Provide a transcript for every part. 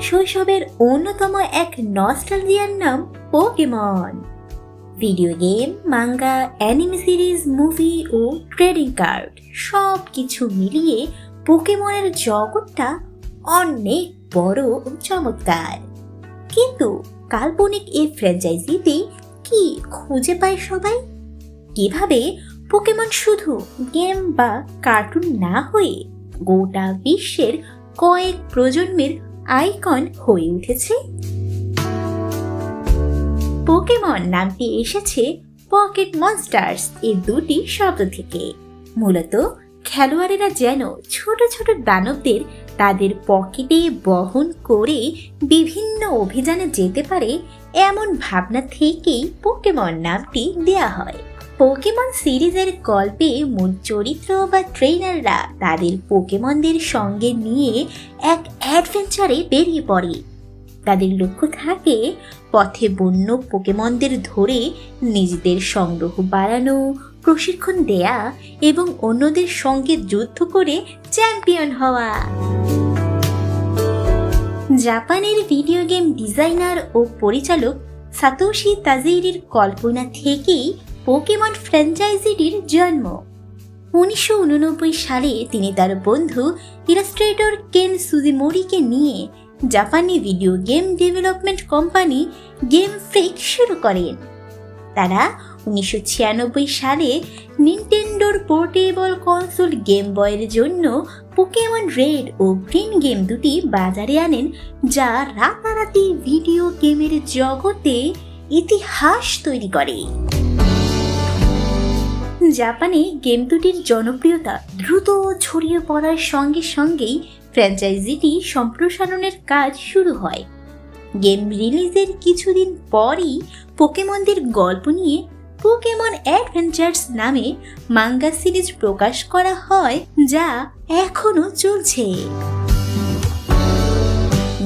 শৈশবের অন্যতম এক নস্টালজিয়ার নাম Pokemon video game manga anime series movie ও ট্রেডিং কার্ড সব কিছু মিলিয়ে পোকেমনের জগৎটা অনেক বড় ও চমৎকার। কিন্তু কাল্পনিক এই ফ্র্যাঞ্চাইজিতে কি খুঁজে পায় সবাই? কীভাবে পোকেমন শুধু গেম বা কার্টুন না হয়ে গোটা বিশ্বের কয়েক প্রজন্মের আইকন হয়ে উঠেছে। পোকেমন নামটি এসেছে পকেট মনস্টার্স এই দুটি শব্দ থেকে। মূলত খেলোয়াড়েরা যেন ছোট ছোট দানবদের তাদের পকেটে বহন করে বিভিন্ন অভিযানে যেতে পারে, এমন ভাবনা থেকেই পোকেমন নামটি দেয়া হয়। পোকেমন সিরিজের গল্পে মূল চরিত্র বা ট্রেনাররা তাদের পোকেমনদের সঙ্গে নিয়ে এক অ্যাডভেঞ্চারে বেরিয়ে পড়ে। তাদের লক্ষ্য থাকে পথে বন্য পোকেমনদের ধরে নিজেদের সংগ্রহ বাড়ানো, প্রশিক্ষণ দেয়া এবং অন্যদের সঙ্গে যুদ্ধ করে চ্যাম্পিয়ন হওয়া। জাপানের ভিডিও গেম ডিজাইনার ও পরিচালক সাতোশি তাজিরির কল্পনা থেকেই পোকেমন ফ্র্যাঞ্চাইজিটির জন্ম। উনিশশো উননব্বই সালে তিনি তার বন্ধু ইলাস্ট্রেটর কেন সুজিমোরিকে নিয়ে জাপানি video game development company game freak শুরু করেন। তারা উনিশশো ছিয়ানব্বই সালে নিনটেন্ডোর পোর্টেবল কনসোল গেম বয়ের জন্য পোকেমন রেড ও গ্রিন গেম দুটি বাজারে আনেন, যা রাতারাতি ভিডিও গেমের জগতে ইতিহাস তৈরি করে। জাপানে গেম দুটির জনপ্রিয়তা দ্রুত ছড়িয়ে পড়ার সঙ্গে সঙ্গেই ফ্র্যাঞ্চাইজিটি সম্প্রসারণের কাজ শুরু হয়। গেম রিলিজের কিছুদিন পরই পোকেমনদের গল্প নিয়ে পোকেমন অ্যাডভেঞ্চার্স নামে মাঙ্গা সিরিজ প্রকাশ করা হয়, যা এখনও চলছে।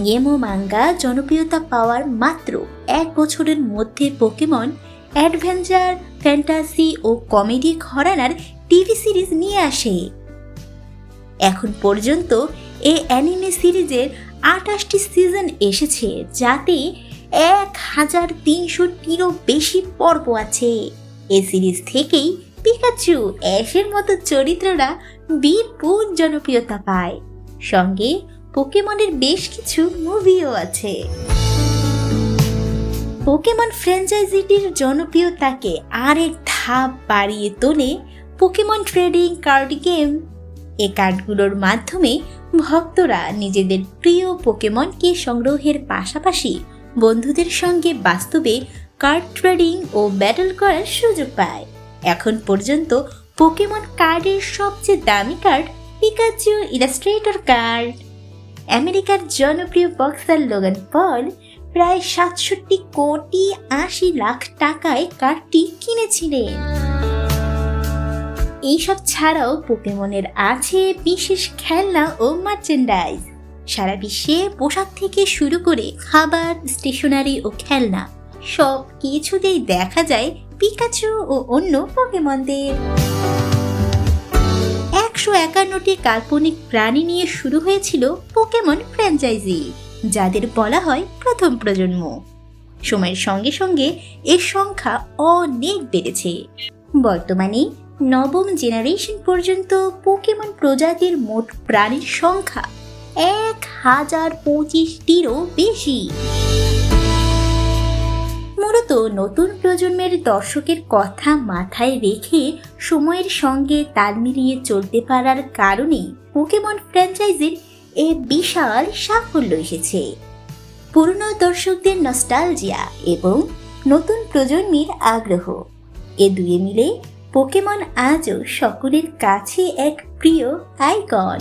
গেম ও মাঙ্গা জনপ্রিয়তা পাওয়ার মাত্র এক বছরের মধ্যে পোকেমন অ্যাডভেঞ্চার, ফ্যান্টাসি ও কমেডি ঘরানার টিভি সিরিজ নিয়ে আসে। এখন পর্যন্ত এই অ্যানিমে সিরিজের আটাশটি সিজন এসেছে, যাতে এক হাজার তিনশোটিরও বেশি পর্ব আছে। এ সিরিজ থেকেই পিকাচু, অ্যাশের মতো চরিত্ররা বিপুল জনপ্রিয়তা পায়। সঙ্গে পোকেমনের বেশ কিছু মুভিও আছে। পোকেমন ফ্র্যাঞ্চাইজিটির জনপ্রিয়তাকে আরেক ধাপ বাড়িয়ে তোলে পোকেমন ট্রেডিং কার্ড গেম এ কার্ডগুলোর মাধ্যমে ভক্তরা নিজেদের প্রিয় পোকেমনকে সংগ্রহের পাশাপাশি বন্ধুদের সঙ্গে বাস্তবে কার্ড ট্রেডিং ও ব্যাটল করার সুযোগ পায়। এখন পর্যন্ত পোকেমন কার্ডের সবচেয়ে দামি কার্ড পিকাচু ইলাস্ট্রেটর কার্ড আমেরিকার জনপ্রিয় বক্সার লোগান পল প্রায় সাতষট্টি কোটি আশি লাখ টাকায় কার্ডটি কিনেছিলেন। এইসব ছাড়াও পোকেমনের আছে বিশেষ খেলনা ও মার্চেন্ডাইজ সারা বিশ্বে পোশাক থেকে শুরু করে খাবার স্টেশনারি ও খেলনা, সব কিছুতেই দেখা যায় পিকাচু ও অন্য পোকেমনদের। একশো একান্নটি কাল্পনিক প্রাণী নিয়ে শুরু হয়েছিল পোকেমন ফ্র্যাঞ্চাইজি যাদের বলা হয় প্রথম প্রজন্ম। সময়ের সঙ্গে সঙ্গে এর সংখ্যা অনেক বেড়েছে। বর্তমানে নবম জেনারেশন পর্যন্ত পোকেমন প্রজাতির মোট প্রাণীর সংখ্যা এক হাজার পঁচিশটিরও বেশি। মূলত নতুন প্রজন্মের দর্শকের কথা মাথায় রেখে সময়ের সঙ্গে তাল মিলিয়ে চলতে পারার কারণেই পোকেমন ফ্র্যাঞ্চাইজির এ বিশাল সাফল্য এসেছে। পুরনো দর্শকদের নস্টালজিয়া এবং নতুন প্রজন্মের আগ্রহ। এ দুয়ে মিলে পোকেমন আজও সকলের কাছে এক প্রিয় আইকন